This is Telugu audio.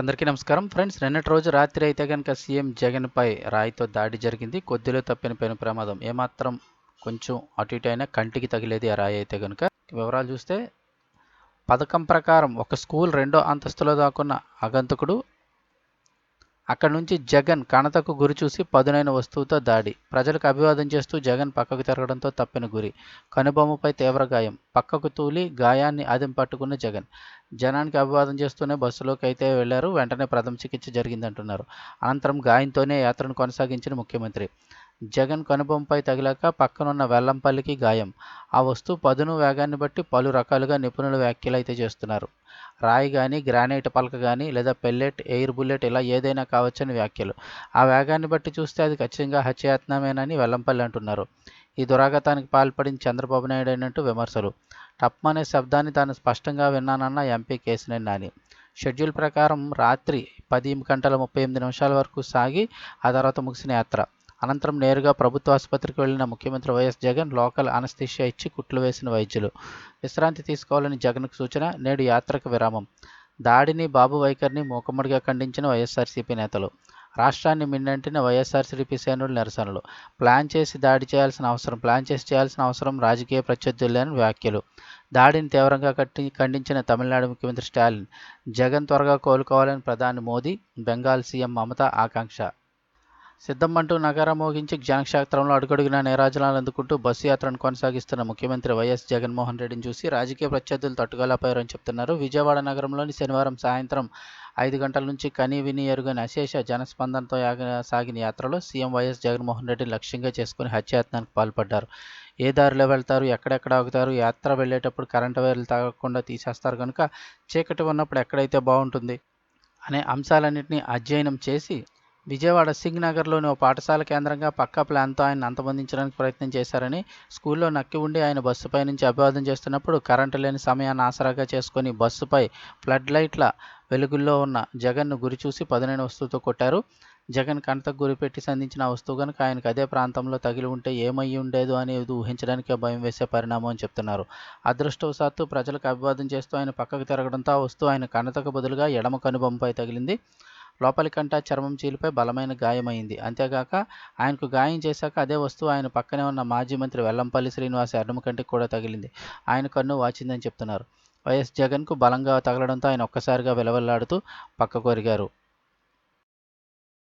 అందరికీ నమస్కారం. ఫ్రెండ్స్ నిన్నటి రోజు రాత్రి అయితే కనుక సీఎం జగన్పై రాయితో దాడి జరిగింది. కొద్దిలో తప్పిన పెను ప్రమాదం. ఏమాత్రం కొంచెం అటు ఇటు అయినా కంటికి తగిలేది ఆ రాయి అయితే కనుక వివరాలు చూస్తే పథకం ప్రకారం ఒక స్కూల్ రెండో అంతస్తులో దాక్కున్న ఆగంతకుడు అక్కడి నుంచి జగన్ కణతకు గురి చూసి పదునైన వస్తువుతో దాడి. ప్రజలకు అభివాదం చేస్తూ జగన్ పక్కకు తిరగడంతో తప్పిన గురి. కనుబొమ్మపై తీవ్ర గాయం. పక్కకు తూలి గాయాన్ని అదిం పట్టుకున్న జగన్. జనానికి అభివాదం చేస్తూనే బస్సులోకి అయితే వెళ్ళారు. వెంటనే ప్రథమ చికిత్స జరిగిందంటున్నారు. అనంతరం గాయంతోనే యాత్రను కొనసాగించిన ముఖ్యమంత్రి. జగన్ కనుబొమ్మపై తగిలాక పక్కనున్న వెల్లంపల్లికి గాయం. ఆ వస్తువు పదును వేగాన్ని బట్టి పలు రకాలుగా నిపుణులు వ్యాఖ్యలు అయితే చేస్తున్నారు. రాయి కానీ గ్రానైట్ పలక కానీ లేదా పెల్లెట్ ఎయిర్ బుల్లెట్ ఇలా ఏదైనా కావచ్చని వ్యాఖ్యలు. ఆ వేగాన్ని బట్టి చూస్తే అది ఖచ్చితంగా హత్యాయత్నమేనని వెల్లంపల్లి అంటున్నారు. ఈ దురాగతానికి పాల్పడిన చంద్రబాబు నాయుడు అయినట్టు విమర్శలు. టప్ అనే శబ్దాన్ని తాను స్పష్టంగా విన్నానన్న ఎంపీ కేసినేని నాని. షెడ్యూల్ ప్రకారం రాత్రి పది గంటల ముప్పై ఎనిమిది నిమిషాల వరకు సాగి ఆ తర్వాత ముగిసిన యాత్ర. అనంతరం నేరుగా ప్రభుత్వ ఆసుపత్రికి వెళ్ళిన ముఖ్యమంత్రి వైఎస్ జగన్ లోకల్ అనస్థిషియా ఇచ్చి కుట్లు వేసిన వైద్యులు. విశ్రాంతి తీసుకోవాలని జగన్కు సూచన నేడు యాత్రకు విరామం. దాడిని బాబు వైఖరిని మూకమ్మడిగా ఖండించిన వైఎస్ఆర్సీపీ నేతలు. రాష్ట్రాన్ని మిన్నంటిన వైఎస్ఆర్సీపీ సేనులు నిరసనలు. ప్లాన్ చేసి దాడి చేయాల్సిన అవసరం ప్లాన్ చేసి చేయాల్సిన అవసరం రాజకీయ ప్రత్యర్థులేని వ్యాఖ్యలు. దాడిని తీవ్రంగా కట్టి ఖండించిన తమిళనాడు ముఖ్యమంత్రి స్టాలిన్ జగన్ త్వరగా కోలుకోవాలని ప్రధాని మోదీ బెంగాల్ సీఎం మమత ఆకాంక్ష. సిద్ధమంటూ నగరం మోగించి జనక్షేత్రంలో అడుగడుగునా నేరాజనాలు అందుకుంటూ బస్సు యాత్రను కొనసాగిస్తున్న ముఖ్యమంత్రి వైఎస్ జగన్మోహన్ రెడ్డిని చూసి రాజకీయ ప్రత్యర్థులు తట్టుకోలేకపోయారని చెప్తున్నారు. విజయవాడ నగరంలోని శనివారం సాయంత్రం ఐదు గంటల నుంచి కనీ విని ఎరుగని అశేష జనస్పందనతో సాగిన యాత్రలో సీఎం వైఎస్ జగన్మోహన్ రెడ్డిని లక్ష్యంగా చేసుకుని హత్యాయత్నానికి పాల్పడ్డారు. ఏ దారిలో వెళ్తారు ఎక్కడెక్కడ ఆగుతారు యాత్ర వెళ్ళేటప్పుడు కరెంటు వైర్లు తాగకుండా తీసేస్తారు కనుక చీకటి ఉన్నప్పుడు ఎక్కడైతే బాగుంటుంది అనే అంశాలన్నింటినీ అధ్యయనం చేసి విజయవాడ సింగ్ నగర్లోని ఓ పాఠశాల కేంద్రంగా పక్కా ప్లాన్తో ఆయన అంతమొందించడానికి ప్రయత్నం చేశారని స్కూల్లో నక్కి ఉండి ఆయన బస్సుపై నుంచి అభివాదం చేస్తున్నప్పుడు కరెంటు లేని సమయాన్ని ఆసరాగా చేసుకుని బస్సుపై ఫ్లడ్ లైట్ల వెలుగుల్లో ఉన్న జగన్ను గురి చూసి పదునైన వస్తువుతో కొట్టారు. జగన్ కంటకు గురిపెట్టి సంధించిన వస్తువు కనుక ఆయనకు అదే ప్రాంతంలో తగిలి ఉంటే ఏమయ్యి ఉండేదో అనేది ఊహించడానికే భయం వేసే పరిణామం అని చెప్తున్నారు. అదృష్టవశాత్తు ప్రజలకు అభివాదం చేస్తూ ఆయన పక్కకు తిరగడంతో ఆ వస్తువు ఆయన కన్నతకు బదులుగా ఎడమ కనుబొమ్మపై తగిలింది. లోపలి కంట చర్మం చీలిపై బలమైన గాయమైంది. అంతేగాక ఆయనకు గాయం చేశాక అదే వస్తువు ఆయన పక్కనే ఉన్న మాజీ మంత్రి వెల్లంపల్లి శ్రీనివాస్ ఎడమ కంటికి కూడా తగిలింది. ఆయన కన్ను వాచిందని చెప్తున్నారు. వైఎస్ జగన్కు బలంగా తగలడంతో ఆయన ఒక్కసారిగా విలవల్లాడుతూ పక్కకొరిగారు